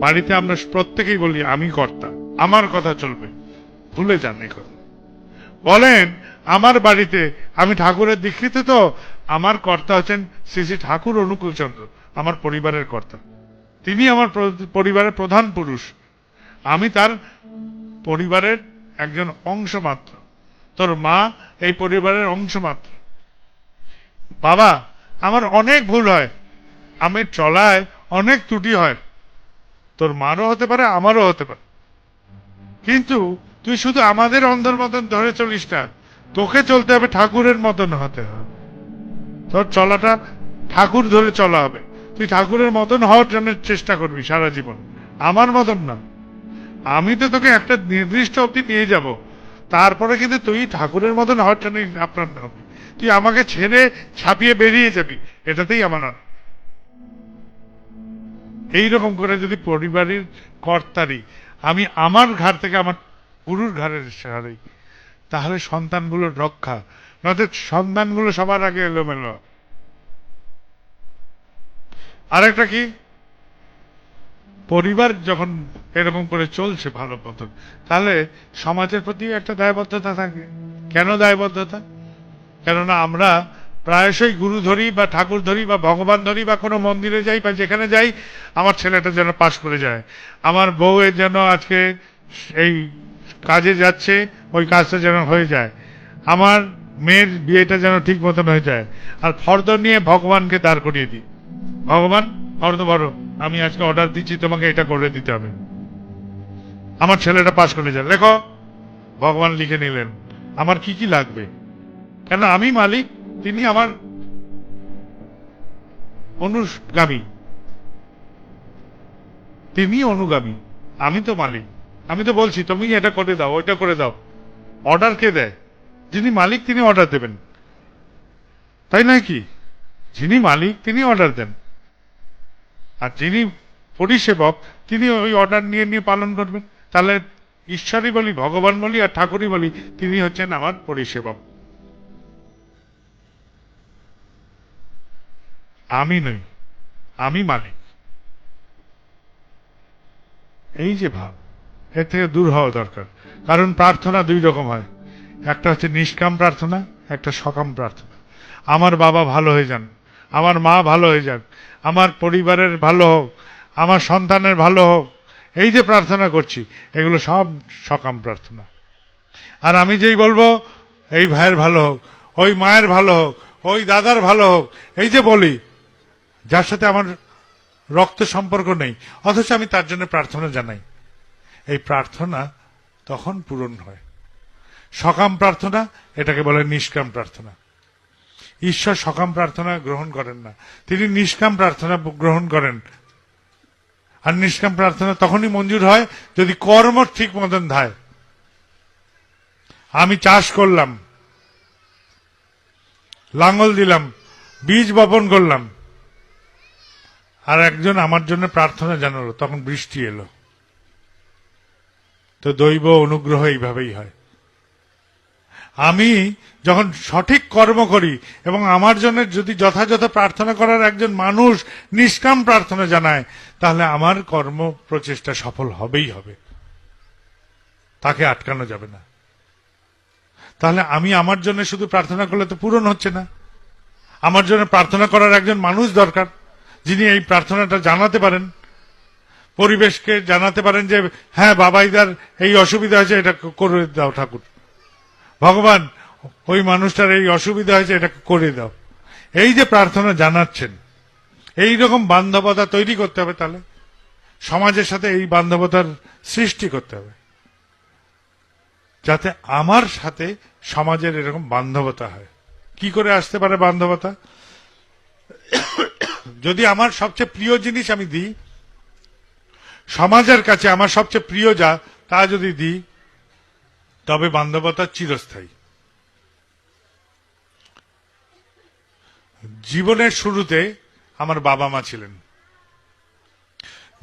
বাড়িতে আমরা প্রত্যেকেই বলি, আমি কর্তা, আমার কথা চলবে। ভুলে যান কথা। বলেন, আমার বাড়িতে আমি ঠাকুরের দীক্ষিত তো, আমার কর্তা হচ্ছেন শ্রী শ্রী ঠাকুর অনুকূল চন্দ্র আমার পরিবারের কর্তা। তিনি আমার পরিবারের প্রধান পুরুষ। আমি তার পরিবারের একজন অংশ মাত্র তোর মা এই পরিবারের অংশ মাত্র বাবা, আমার অনেক ভুল হয়। আমি চলায় অনেক ত্রুটি হয়। তোর মারও হতে পারে, আমারও হতে পারে। কিন্তু তুই শুধু আমাদের অন্ধের মতন ধরে চলিস না, তোকে চলতে হবে ঠাকুরের মতন হতে হবে। তোর চলাটা ঠাকুর ধরে চলা হবে। তুই ঠাকুরের মতন হওয়ার জন্য চেষ্টা করবি সারা জীবন। আমার মতন না। আমি তো তোকে একটা নির্দিষ্ট অবধি নিয়ে যাব। তারপরে কিন্তু তুই ঠাকুরের মতন হওয়ার জন্য আপনার তুই আমাকে ছেড়ে ছাপিয়ে বেরিয়ে যাবি। এটাতেই আমার আর এইরকম করে যদি পরিবারের কর্তারি আমি আমার ঘর থেকে আমার গুরুর ঘরের সারাই তাহলে সন্তানগুলোর রক্ষা। নয়তো সন্তানগুলো সবার আগে এলোমেলো। আরেকটা কি? পরিবার যখন এরকম করে চলছে ভালো মতন তাহলে সমাজের প্রতি একটা দায়বদ্ধতা থাকে। কেন দায়বদ্ধতা? কেননা আমরা প্রায়শই গুরু ধরি বা ঠাকুর ধরি বা ভগবান ধরি বা কোনো মন্দিরে যাই বা যেখানে যাই, আমার ছেলেটা যেন পাশ করে যায়। আমার বউয়ের যেন আজকে এই কাজে যাচ্ছে, ওই কাজটা যেন হয়ে যায়। আমার মেয়ের বিয়েটা যেন ঠিক মতন হয়ে যায়। আর ফর্দ নিয়ে ভগবানকে দাঁড় করিয়ে দিই। ভগবান, ফর্দ বড় আমি আজকে অর্ডার দিচ্ছি, তোমাকে এটা করে দিতে হবে। আমার ছেলেটা পাশ করে যায়। লেখো, ভগবান লিখে নিলেন। আমার কি কি লাগবে? কেন আমি মালিক? তিনি আমার অনুগামী। তিনি অনুগামী। আমি তো মালিক। আমি তো বলছি, তুমি এটা করে দাও, ওইটা করে দাও। অর্ডার কে দেয়? যিনি মালিক, তিনি অর্ডার দেবেন। তাই নয় কি? যিনি মালিক, তিনি অর্ডার দেন। আর যিনি পরিষেবক, তিনি ওই অর্ডার নিয়ে নিয়ে পালন করবেন। তাহলে ঈশ্বরই বলি, ভগবান বলি, আর ঠাকুরই বলি, তিনি হচ্ছেন আমার পরিষেবক। আমি নই, আমি মালিক। এই যে ভাব, এর থেকে দূর হওয়া দরকার। কারণ প্রার্থনা দুই রকম হয়। একটা হচ্ছে নিষ্কাম প্রার্থনা, একটা সকাম প্রার্থনা। আমার বাবা ভালো হয়ে যান, আমার মা ভালো হয়ে যান আমার পরিবারের ভালো হোক, আমার সন্তানের ভালো হোক, এই যে প্রার্থনা করছি, এগুলো সব সকাম প্রার্থনা। আর আমি যেই বলব, এই ভাইয়ের ভালো হোক, ওই মায়ের ভালো হোক, ওই দাদার ভালো হোক, এই যে বলি যার সাথে আমার রক্ত সম্পর্ক নেই, অথচ আমি তার জন্য প্রার্থনা জানাই। এই প্রার্থনা তখন পূরণ হয়। সকাম প্রার্থনা, এটাকে বলে নিষ্কাম প্রার্থনা। ঈশ্বর সকাম প্রার্থনা গ্রহণ করেন না। তিনি নিষ্কাম প্রার্থনা গ্রহণ করেন। আর নিষ্কাম প্রার্থনা তখনই মঞ্জুর হয় যদি কর্ম ঠিক মতন ধায়। আমি চাষ করলাম লাঙ্গল দিলাম, বীজ বপন করলাম আর একজন আমার জন্য প্রার্থনা জানালো, তখন বৃষ্টি এলো। তো দৈব অনুগ্রহ এইভাবেই হয়। আমি যখন সঠিক কর্ম করি এবং আমার জন্য যদি যথাযথ প্রার্থনা করার একজন মানুষ নিষ্কাম প্রার্থনা জানায়, তাহলে আমার কর্ম প্রচেষ্টা সফল হবেই হবে। তাকে আটকানো যাবে না। তাহলে আমি আমার জন্য শুধু প্রার্থনা করলে তো পূরণ হচ্ছে না। আমার জন্য প্রার্থনা করার একজন মানুষ দরকার। যিনি এই প্রার্থনাটা জানাতে পারেন, পরিবেশকে জানাতে পারেন যে হ্যাঁ বাবাইদার এই অসুবিধা হয়েছে, এটা করে দাও ঠাকুর। ভগবান, ওই মানুষটার এই অসুবিধা হয়েছে, এটা করে দাও। এই যে প্রার্থনা জানাচ্ছেন, এই রকম বান্ধবতা তৈরি করতে হবে তাহলে। সমাজের সাথে এই বান্ধবতার সৃষ্টি করতে হবে। যাতে আমার সাথে সমাজের এরকম বান্ধবতা হয়। কি করে আসতে পারে বান্ধবতা? যদি আমার সবচেয়ে প্রিয় জিনিস আমি দিই, সমাজের কাছে আমার সবচেয়ে প্রিয় যা, তা যদি দিই, তবে বান্ধবতা চিরস্থায়ী। জীবনের শুরুতে আমার বাবা মা ছিলেন।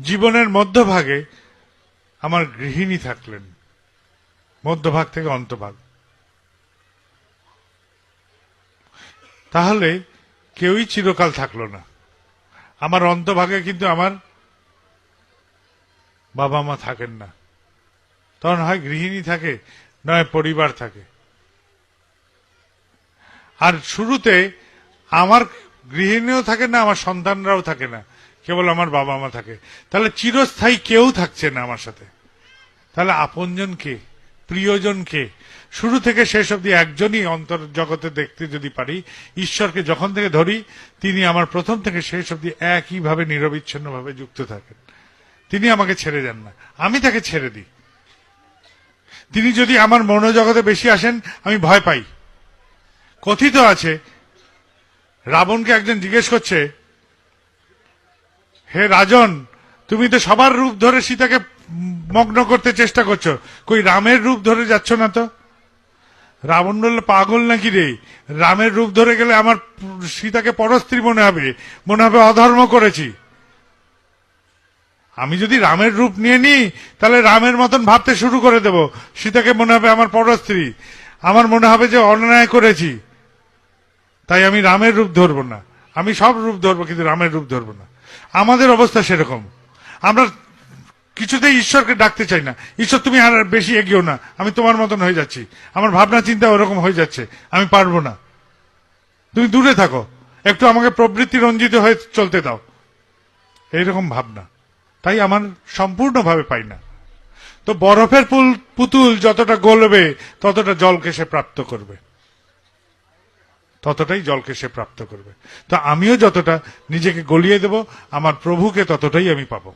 জীবনের মধ্যভাগে আমার গৃহিণী থাকলেন। মধ্যভাগ থেকে অন্তভাগ। তাহলে কেউই চিরকাল থাকল না। আমার অন্তভাগে কিন্তু আমার বাবা মা থাকেন না। তখন হয় গৃহিণী থাকে, নয় পরিবার থাকে। আর শুরুতে আমার গৃহিণীও থাকে না, আমার সন্তানরাও থাকে না, কেবল আমার বাবা মা থাকে। তাহলে চিরস্থায়ী কেউ থাকছে না আমার সাথে। তাহলে আপনজন কে? প্রিয়জন কে শুরু থেকে শেষ অব্দি একজনই অন্তর জগতে দেখতে যদি পারি, ঈশ্বরকে যখন থেকে ধরি, তিনি আমার প্রথম থেকে শেষ অব্দি একইভাবে নিরবিচ্ছিন্ন ভাবে যুক্ত থাকেন। তিনি আমাকে ছেড়ে দেন না। আমি তাকে ছেড়ে দিই। তিনি যদি আমার মনোজগতে বেশি আসেন, আমি ভয় পাই। কথিত আছে, রাবণকে একজন জিজ্ঞেস করছে, হে রাজন, তুমি তো সবার রূপ ধরে সীতাকে মগ্ন করতে চেষ্টা করছ। কই, রামের রূপ ধরে যাচ্ছ না তো? রাবণ বললে, পাগল নাকি রে? রামের রূপ ধরে গেলে আমার সীতাকে পরস্ত্রী মনে হবে মনে হবে অধর্ম করেছি। আমি যদি রামের রূপ নিয়ে নিই, তাহলে রামের মতন ভাবতে শুরু করে দেব। সীতাকে মনে হবে আমার পরস্ত্রী। আমার মনে হবে যে অন্যায় করেছি। তাই আমি রামের রূপ ধরবো না। আমি সব রূপ ধরবো, কিন্তু রামের রূপ ধরবো না। আমাদের অবস্থা সেরকম। আমরা কিছুতেই ঈশ্বরকে ডাকতে চাই না। ঈশ্বর, তুমি আর বেশি এগিয়েও না। আমি তোমার মতন হয়ে যাচ্ছি। আমার ভাবনা, চিন্তা ওরকম হয়ে যাচ্ছে। আমি পারব না। তুমি দূরে থাকো। একটু আমাকে প্রবৃত্তি রঞ্জিত হয়ে চলতে দাও। এইরকম ভাবনা। তাই আমার সম্পূর্ণভাবে পাই না। তো বরফের পুতুল যতটা গলবে, ততটা জলকে সে প্রাপ্ত করবে। ততটাই জলকে সে প্রাপ্ত করবে। তো আমিও যতটা নিজেকে গলিয়ে দেব, আমার প্রভুকে ততটাই আমি পাবো।